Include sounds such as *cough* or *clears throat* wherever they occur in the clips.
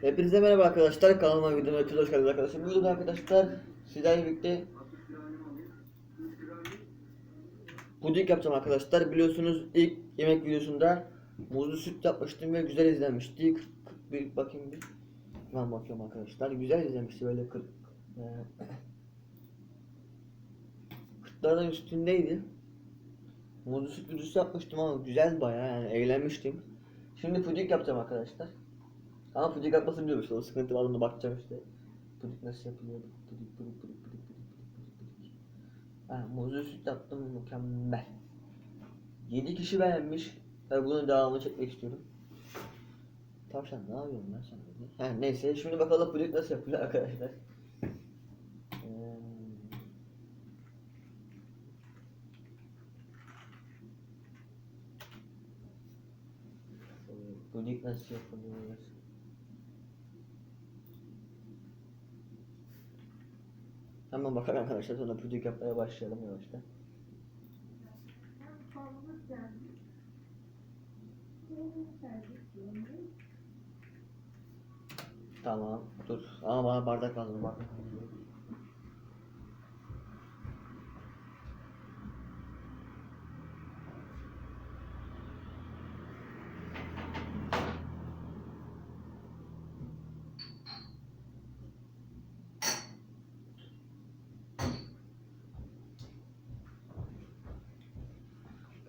Hepinize merhaba arkadaşlar. Kanalıma videoma hepiniz hoş geldiniz arkadaşlar. Bugün arkadaşlar sizlerle birlikte puding yapacağım arkadaşlar. Biliyorsunuz ilk yemek videosunda muzlu süt yapmıştım ve güzel izlenmişti. 40, 41 bakayım bir. Ben bakıyorum arkadaşlar. Güzel izlenmişti böyle 40. e, *clears throat* 40'lardan üstündeydi. Muzlu süt videosu yapmıştım ama güzel bayağı yani eğlenmiştim. Şimdi puding yapacağım arkadaşlar. Ama puding yapmasını biliyorum işte o sıkıntı var ona bakacağım işte. Puding nasıl yapılıyor? Puding, puding, puding, puding, puding, puding, puding. Ha, muzlu süt yaptım mükemmel. 7 kişi beğenmiş. Tabi bunun devamını çekmek istiyorum. Tavşan ne yapıyorsun lan sen dedi. Ha, neyse şimdi bakalım puding nasıl yapılıyor arkadaşlar. Ee, Puding nasıl yapılıyor? Hemen bakalım arkadaşlar sonra puding yapmaya başlayalım yavaştan. Tamam dur ama bana bardak lazım bardak.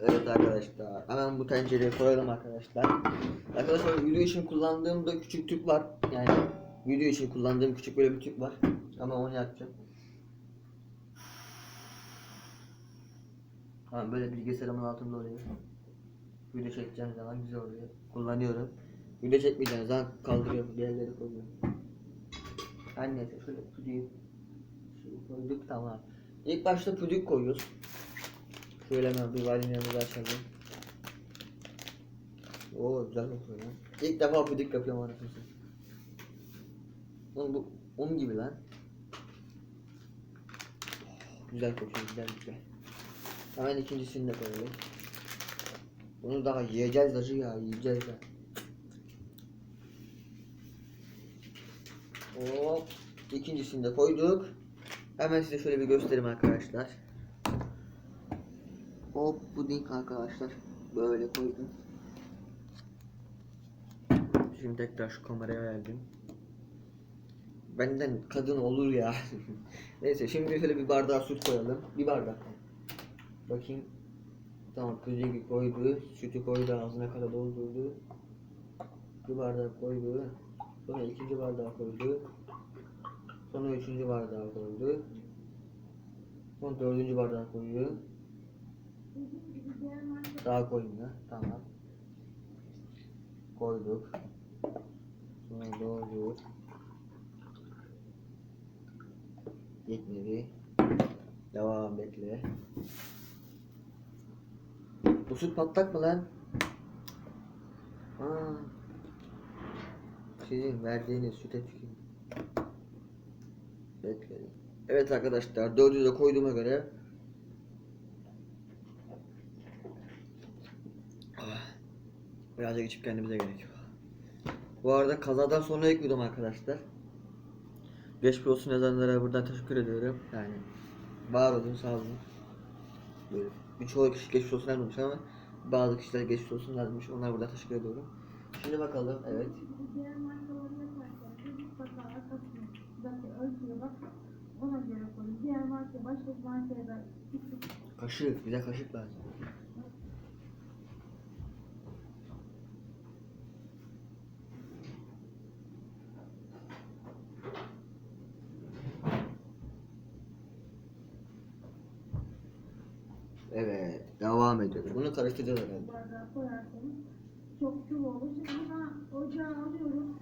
Evet arkadaşlar hemen bu tencereye koyalım arkadaşlar. Arkadaşlar video için kullandığım da küçük tüp var. Yani video için kullandığım küçük böyle bir tüp var. Ama onu yapacağım. Tamam böyle bilgisayarımın altında oluyor. Video çekeceğim zaman güzel oluyor. Kullanıyorum. Video çekmeyeceğim zaman kaldırıyorum. Bir yerlere koyuyorum. Her neyse şöyle şey koyduk tamam. İlk başta puding koyuyoruz. Şöyle hemen bir yanında açalım. Oo güzel kokuyor lan. İlk defa puding yapıyorum arkadaşlar. Oğlum bu un gibi lan. Güzel kokuyor güzel güzel. Hemen ikincisini de koyalım. Bunu daha yiyeceğiz acı ya yiyeceğiz ya. Hop ikincisini de koyduk. Hemen size şöyle bir göstereyim arkadaşlar. Hop puding arkadaşlar. Böyle koydum. Şimdi tekrar şu kameraya verdim. Benden kadın olur ya. *laughs* Neyse şimdi şöyle bir bardağa süt koyalım. Bir bardak. Bakayım. Tamam pudingi koydu. Sütü koydu ağzına kadar doldurdu. Bir bardak koydu. Sonra ikinci bardağı koydu. Sonra üçüncü bardağı koydu. Sonra dördüncü bardağı koyuyor. Daha koyayım ya. Tamam. Koyduk. Sonra doğru. Yetmedi. Devam bekle. Bu süt patlak mı lan? Aa. Sizin verdiğiniz süte tükürüm. Bekle. Evet arkadaşlar dördü de koyduğuma göre Birazcık içip kendimize gerekiyor. Bu arada kazadan sonra ilk videom arkadaşlar. Geçmiş olsun yazanlara buradan teşekkür ediyorum. Yani var olun sağ olun. Böyle birçoğu kişi geçmiş olsun yazmamış ama bazı kişiler geçmiş olsun yazmış. Onlara buradan teşekkür ediyorum. Şimdi bakalım evet. Diğer markaları yaparken bir mutlaka arkasındaki ölçüye bakıp ona göre koyun. Diğer marka başka bir markaya da küçük Kaşık bize kaşık lazım. Evet, devam ediyoruz. Bunu karıştıracağız herhalde. bardağa koyarsanız çok sıvı olur. Şimdi ben ocağa alıyorum.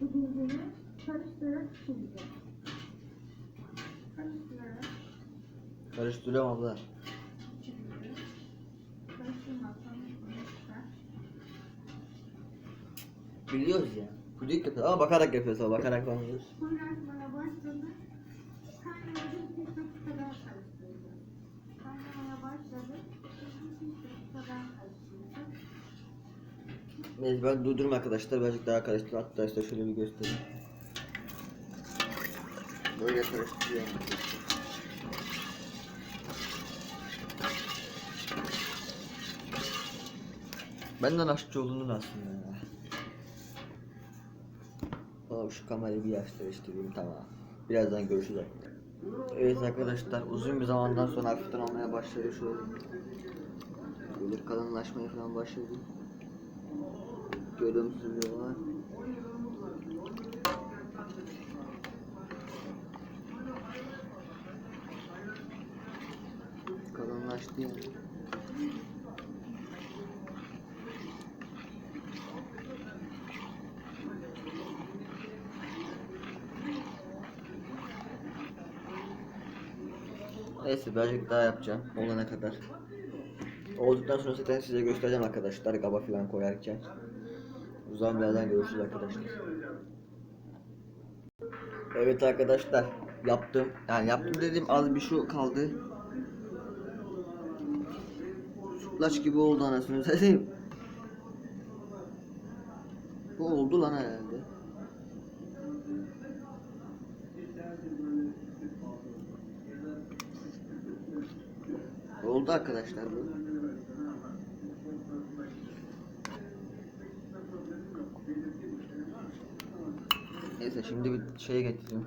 Bu bilgiyi karıştırarak pişireceğim. Karıştırarak Karıştırıyorum abla. bunu çıkar. Biliyoruz ya. Puding yapıyoruz ama bakarak yapıyoruz ama bakarak yapıyoruz. Kaynatmaya başladı. Kaynamadı bir dakika daha karıştıracağız. Kaynamaya başladı. Bir dakika daha karıştıracağız. Neyse ben durdurma arkadaşlar. Birazcık daha karıştır. İşte şöyle bir göstereyim. Böyle karıştırıyorum arkadaşlar. Benden aşçı olunur aslında ya. Tamam şu kamerayı bir yaşlaştırayım tamam. Birazdan görüşürüz. Evet arkadaşlar uzun bir zamandan sonra hafiften olmaya başladı şöyle. Böyle kalınlaşmaya falan başladı. Görüntülüyorlar. Kalınlaştı yani. Neyse birazcık daha yapacağım olana kadar. Olduktan sonra zaten size göstereceğim arkadaşlar kaba falan koyarken. O zaman birazdan görüşürüz arkadaşlar. Evet arkadaşlar yaptım. Yani yaptım dedim az bir şu kaldı. Sütlaç gibi oldu anasını satayım. Bu oldu lan herhalde. Oldu arkadaşlar bu. Neyse şimdi bir şeye getireyim.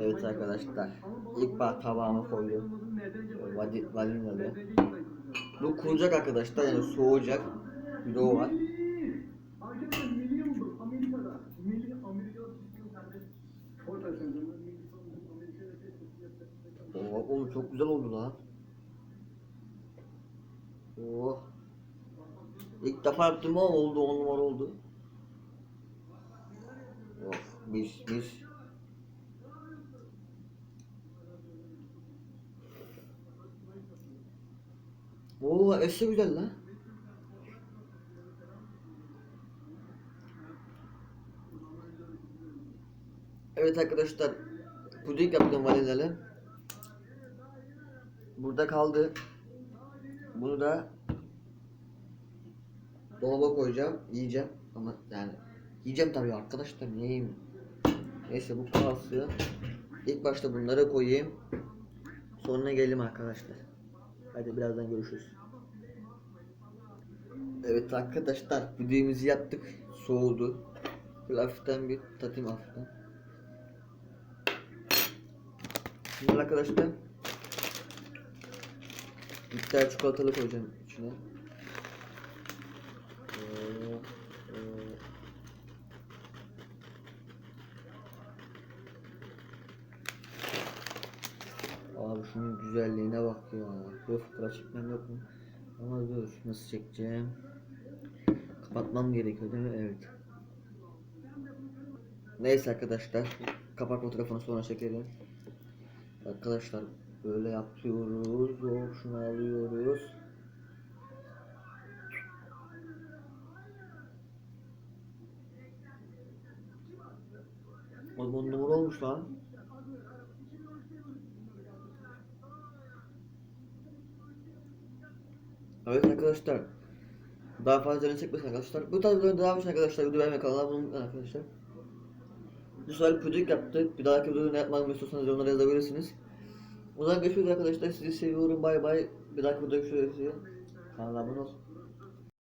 Evet arkadaşlar. İlk bak tabağıma koydum. Vadi, vanilyalı. Bu kuracak arkadaşlar yani soğuyacak. Bir de o var. Oo, oğlum çok güzel oldu lan. Oh. İlk defa yaptım ama oldu on numara oldu. Mis mis. Oo esi güzel lan. Evet arkadaşlar puding yaptım vanilyalı. Burada kaldı. Bunu da dolaba koyacağım, yiyeceğim ama yani yiyeceğim tabii arkadaşlar niye yiyeyim? Neyse bu kalsın. İlk başta bunları koyayım. Sonra gelelim arkadaşlar. Hadi birazdan görüşürüz. Evet arkadaşlar videomuzu yaptık. Soğudu. Böyle hafiften bir tatayım hafiften. Şimdi arkadaşlar tane çikolatalı koyacağım içine. Oo, oo. Abi şunun güzelliğine bak ya. Dur fotoğraf çekmem yok mu? Ama dur nasıl çekeceğim? Kapatmam gerekiyor değil mi? Evet. Neyse arkadaşlar. Kapak fotoğrafını sonra çekelim. Arkadaşlar böyle yapıyoruz. Hop şunu alıyoruz. Oğlum numara olmuş lan. Evet arkadaşlar. Daha fazla canı çekmesin arkadaşlar. Bu tarz videoları devam için arkadaşlar. Video beğenmeyi kanala abone olmayı arkadaşlar. Bu sefer puding yaptık. Bir dahaki videoda ne yapmamı istiyorsanız yorumlara yazabilirsiniz. O zaman görüşürüz arkadaşlar. Sizi seviyorum. Bay bay. Bir dahaki videoda görüşürüz. Kanala abone olun.